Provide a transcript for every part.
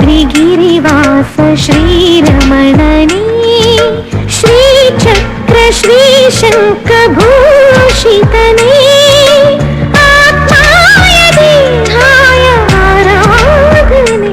श्रीशाद्रिगिरिवास श्रीरमणनि Srichakra श्रीशङ्खभूषितने आत्माय देहाय आराधने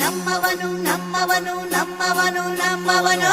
నమ్మవను నమ్మవను నమ్మవను నమ్మవను